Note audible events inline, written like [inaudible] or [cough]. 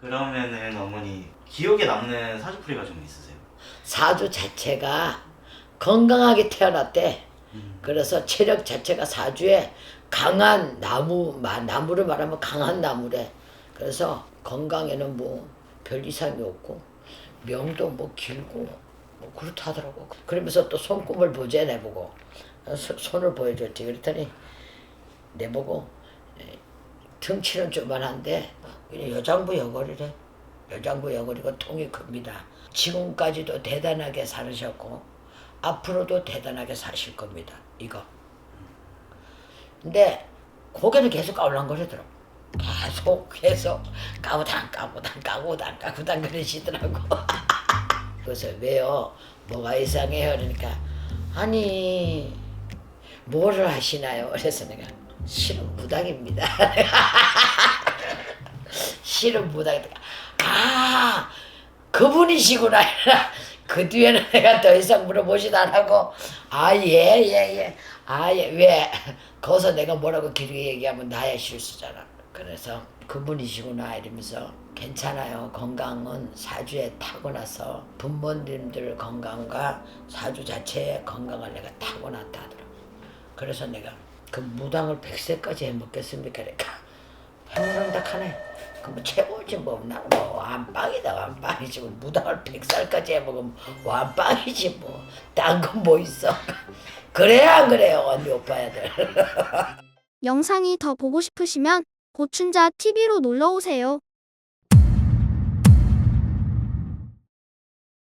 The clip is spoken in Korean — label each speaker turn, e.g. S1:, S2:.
S1: 그러면은 어머니 기억에 남는 사주풀이가 좀 있으세요?
S2: 사주 자체가 건강하게 태어났대.
S1: 음.
S2: 그래서 체력 자체가 사주에 강한 나무, 마- 나무를 말하면 강한 나무래. 그래서 건강에는 뭐 별 이상이 없고 명도 뭐 길고 뭐 그렇다 하더라고. 그러면서 또 손금을 보재 내보고 소- 손을 보여줬지. 그랬더니 내보고 에, 등치는 조만한데 여장부 여거리래. 여장부 여거리고 통이 큽니다. 지금까지도 대단하게 살으셨고 앞으로도 대단하게 사실 겁니다. 이거. 근데 고개는 계속 까울랑거리더라고. 계속 계속 까우당 까우당 까우당 까우당 그러시더라고. [laughs] 그래서 왜요? 뭐가 이상해요? 그러니까 아니 뭐를 하시나요? 그래서 내가 실은 무당입니다. [laughs] 실은 무당이다. 아 그분이시구나. [laughs] 그 뒤에는 내가 더 이상 물어보지도 안 하고 아 예 예 예. 아 예 왜? 거기서 내가 뭐라고 길게 얘기하면 나의 실수잖아. 그래서 그분이시구나 이러면서 괜찮아요. 건강은 사주에 타고나서 부모님들 건강과 사주 자체의 건강을 내가 타고났다 하더라고. 그래서 내가 그 무당을 백세까지 해먹겠습니까? 그러니까 행운당하네. 그뭐 최고지 뭐. 나는 뭐 완빵이다 완빵이지 뭐 무당을 백살까지 해먹으면 완빵이지 뭐. 딴건뭐 있어? [laughs] 그래야 안 그래요 언니 오빠야들. [laughs]
S3: 영상이 더 보고 싶으시면 고춘자 TV로 놀러 오세요.